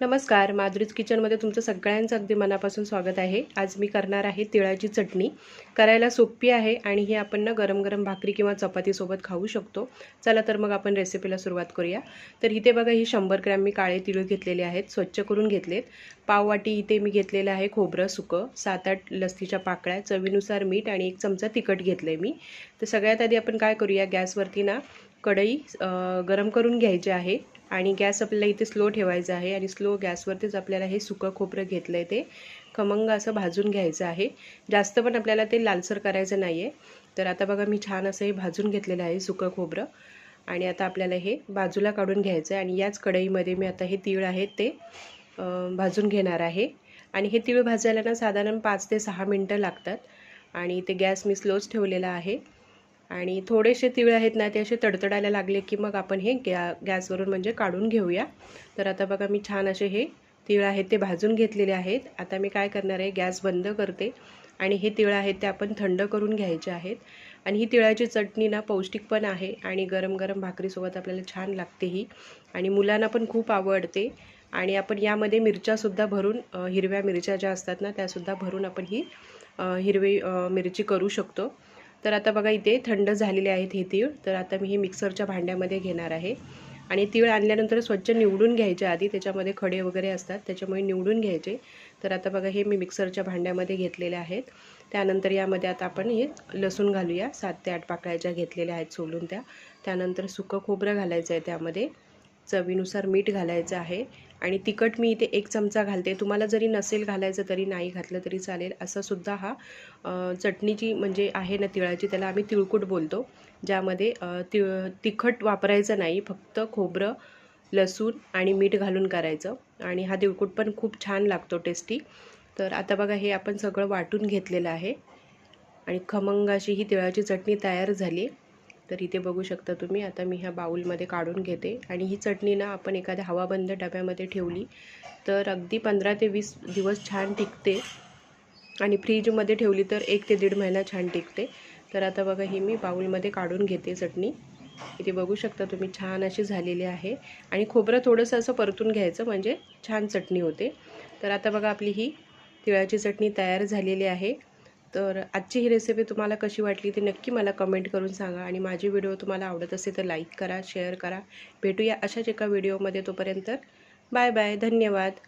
नमस्कार माधुरीज किचनमध्ये तुमचं सगळ्यांचं अगदी मनापासून स्वागत आहे. आज मी करणार आहे तिळाची चटणी. करायला सोपी आहे आणि ही आपण ना गरम गरम भाकरी किंवा चपातीसोबत खाऊ शकतो. चला तर मग आपण रेसिपीला सुरुवात करूया. तर इथे बघा ही शंभर ग्रॅम मी काळे तिळ घेतलेले आहेत स्वच्छ करून घेतलेत. पाववाटी इथे मी घेतलेलं आहे खोबरं सुकं सात आठ लस्तीच्या पाकळ्या चवीनुसार मीठ आणि एक चमचा तिखट घेतलं आहे मी. तर सगळ्यात आधी आपण काय करूया गॅसवरती ना कढई गरम करून घ्यायची आहे आणि गॅस आपल्याला इथे स्लो ठेवायचा आहे आणि स्लो गॅसवरतीच आपल्याला हे सुकं खोबरं घेतलं आहे ते. खमंग असं भाजून घ्यायचं आहे. जास्त पण आपल्याला ते लालसर करायचं नाही आहे तर आता बघा मी छान असं हे भाजून घेतलेलं आहे सुकं खोबरं. आणि आता आपल्याला हे बाजूला काढून घ्यायचं आहे आणि याच कढईमध्ये मी आता हे तीळ आहे ते भाजून घेणार आहे. आणि हे तीळ भाजायला ना साधारण पाच ते सहा मिनटं लागतात. आणि ते गॅस मी स्लोच ठेवलेला आहे. आणि थोडेसे तिळ आहेत ना ते असे तडतडायला लागले की मग आपण हे गॅ गॅसवरून म्हणजे काढून घेऊया. तर आता बघा मी छान असे हे तिळ आहेत ते भाजून घेतलेले आहेत. आता मी काय करणार आहे गॅस बंद करते. आणि हे तिळ आहेत ते आपण थंड करून घ्यायचे आहेत. आणि ही तिळाची चटणी ना पौष्टिक पण आहे आणि गरम गरम भाकरीसोबत आपल्याला छान लागते ही. आणि मुलांना पण खूप आवडते. आणि आपण यामध्ये मिरच्यासुद्धा भरून हिरव्या मिरच्या ज्या असतात ना त्यासुद्धा भरून आपण ही हिरवी मिरची करू शकतो. तर आता बघा इथे थंड झालेले आहेत हे तीळ. तर आता मी हे मिक्सरच्या भांड्यामध्ये घेणार आहे. आणि तीळ आणल्यानंतर स्वच्छ निवडून घ्यायचे आधी त्याच्यामध्ये खडे वगैरे असतात त्याच्यामुळे निवडून घ्यायचे. तर आता बघा हे मी मिक्सरच्या भांड्यामध्ये घेतलेले आहेत. त्यानंतर यामध्ये आता आपण हे लसूण घालूया. सात ते आठ पाकळ्या घेतलेल्या आहेत सोलून त्या. त्यानंतर सुकं खोबरं घालायचं आहे त्यामध्ये. चवीनुसार मीठ घालायचं आहे आणि तिखट मी इथे एक चमचा घालते. तुम्हाला जरी नसेल घालायचं तरी नाही घातलं तरी चालेल. असं सुद्धा हा चटणीची म्हणजे आहे ना तिळाची त्याला आम्ही तिळकूट बोलतो. ज्यामध्ये तिळ तिखट वापरायचं नाही फक्त खोबरं लसूण आणि मीठ घालून करायचं. आणि हा तिळकूट पण खूप छान लागतो टेस्टी तर आता बघा हे आपण सगळं वाटून घेतलेलं आहे. आणि खमंगाशी ही तिळाची चटणी तयार झाली. तर इथे बघू शकता तुम्ही आता मी ह्या बाऊलमध्ये काढून घेते. आणि ही चटणी ना आपण एखाद्या हवाबंद डब्यामध्ये ठेवली तर अगदी पंधरा ते वीस दिवस छान टिकते. आणि फ्रीजमध्ये ठेवली तर एक ते दीड महिना छान टिकते. तर आता बघा ही मी बाऊलमध्ये काढून घेते चटणी. इथे बघू शकता तुम्ही छान अशी झालेली आहे. आणि खोबरं थोडंसं असं परतून घ्यायचं म्हणजे छान चटणी होते. तर आता बघा आपली ही तिळाची चटणी तयार झालेली आहे. तर आजची ही रेसिपी तुम्हाला कशी वाटली ती नक्की मला कमेंट करून सांगा आणि माझी व्हिडिओ तुम्हाला आवडत असेल तर लाईक करा शेअर करा. भेटूया अशाच एका व्हिडिओमध्ये तोपर्यंत. बाय बाय धन्यवाद.